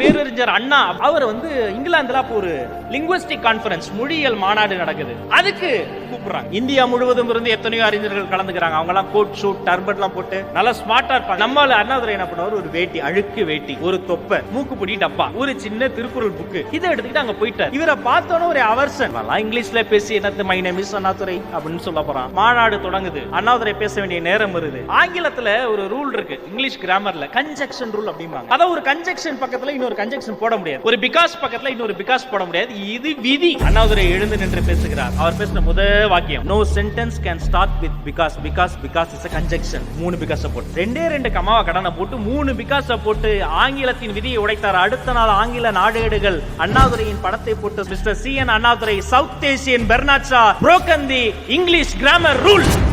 பேரறிஞர் அண்ணா அவர் வந்து இங்கிலாந்துல அப்போ ஒரு லிங்குவிஸ்டிக் கான்ஃபரன்ஸ் மொழியியல் மாநாடு நடக்குது. அதுக்கு கூப்பிடுறாங்க. இந்தியா முழுவதும் இருந்து எத்தனையோ அறிஞர்கள் கலந்துக்கிறாங்க. அவங்க எல்லாம் கோட் ஷூட் டர்பன் எல்லாம் போட்டு நல்லா ஸ்மார்ட்டா இருப்பாங்க. நம்மள அண்ணாதுரை என்ன பண்ணுவார்? ஒரு வேட்டி அழுக்கு வேட்டி ஒரு தொப்பை மூக்குப்பிடி டப்பா ஒரு சின்ன திருக்குறள் புக்கு இதை எடுத்துக்கிட்டு அங்க போயிட்டார். இவரை பார்த்தோன்னே ஒரு அவர்சன் நல்லா இங்கிலீஷ்ல பேசி என்னது மை நேம் இஸ் அண்ணாதுரை அப்படின்னு சொல்ல போறான். மாநாடு தொடங்குது. அண்ணாதுரை பேச வேண்டிய நேரம் வருது. ஆங்கிலத்துல ஒரு ரூல் இருக்கு. இங்கிலீஷ் கிராமர்ல கன்ஜெக்ஷன் ரூல் அப்படிம்பாங்க. அதாவது ஒரு கன்ஜெக்ஷன் பக்கத்துல இன்னொரு கன்ஜெக்ஷன் போட முடியாது. ஒரு பிகாஸ் பக்கத்துல இன்னொரு பிகாஸ் போட முடியாது. இது விதி. அண்ணாதுரை எழுந்து நின்று பேசுகிறார். அவர் பேசின முதல் வாக்கியம் no sentence can start with because because because is conjunction மூணு பிகாஸ் போட்டு ரெண்டே ரெண்டு கமாவா கடனை போட்டு மூணு பிகாஸ் போட்டு ஆங்கிலத்தின் விதியை உடைத்தார். அடுத்த நாள் ஆங்கில நாடேடுகள் அண்ணாதுரையின் படத்தை போட்டு mister C N Annadurai south Asian Bernard Shaw broken the English grammar rules